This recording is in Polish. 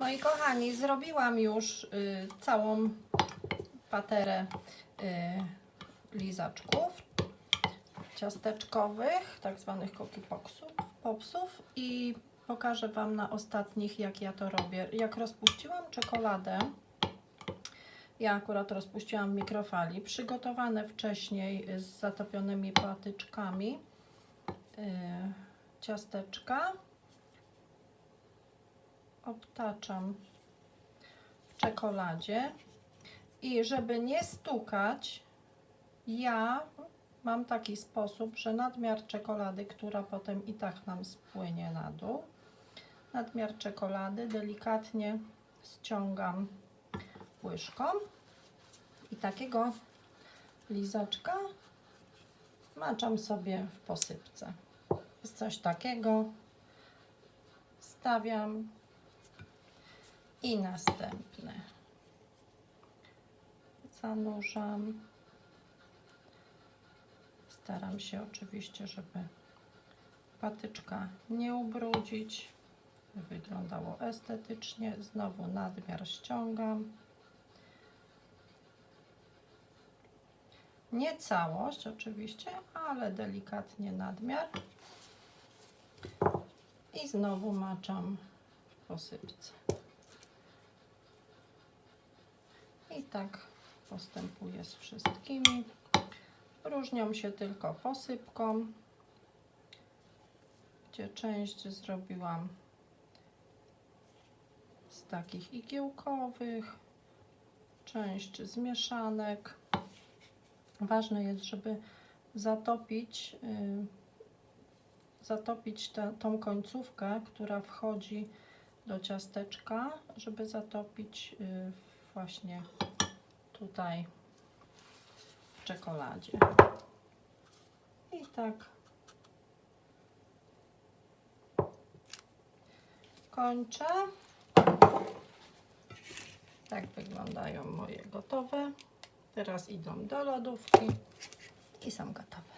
No i kochani, zrobiłam już y, całą paterę y, lizaczków ciasteczkowych, tak zwanych popsów, popsów i pokażę Wam na ostatnich, jak ja to robię. Jak rozpuściłam czekoladę, ja akurat rozpuściłam w mikrofali, przygotowane wcześniej z zatopionymi patyczkami y, ciasteczka obtaczam w czekoladzie i żeby nie stukać, ja mam taki sposób, że nadmiar czekolady, która potem i tak nam spłynie na dół, nadmiar czekolady delikatnie ściągam łyżką i takiego lizaczka maczam sobie w posypce. Jest coś takiego, stawiam i następny zanurzam. Staram się oczywiście, żeby patyczka nie ubrudzić. Wyglądało estetycznie. Znowu nadmiar ściągam. Nie całość oczywiście, ale delikatnie nadmiar. I znowu maczam w posypce. I tak postępuję z wszystkimi. Różnią się tylko posypką, gdzie część zrobiłam z takich igiełkowych, część z mieszanek. Ważne jest, żeby zatopić, yy, zatopić tę- tą końcówkę, która wchodzi do ciasteczka, żeby zatopić yy, właśnie tutaj w czekoladzie. I tak kończę. Tak wyglądają moje gotowe. Teraz idą do lodówki i są gotowe.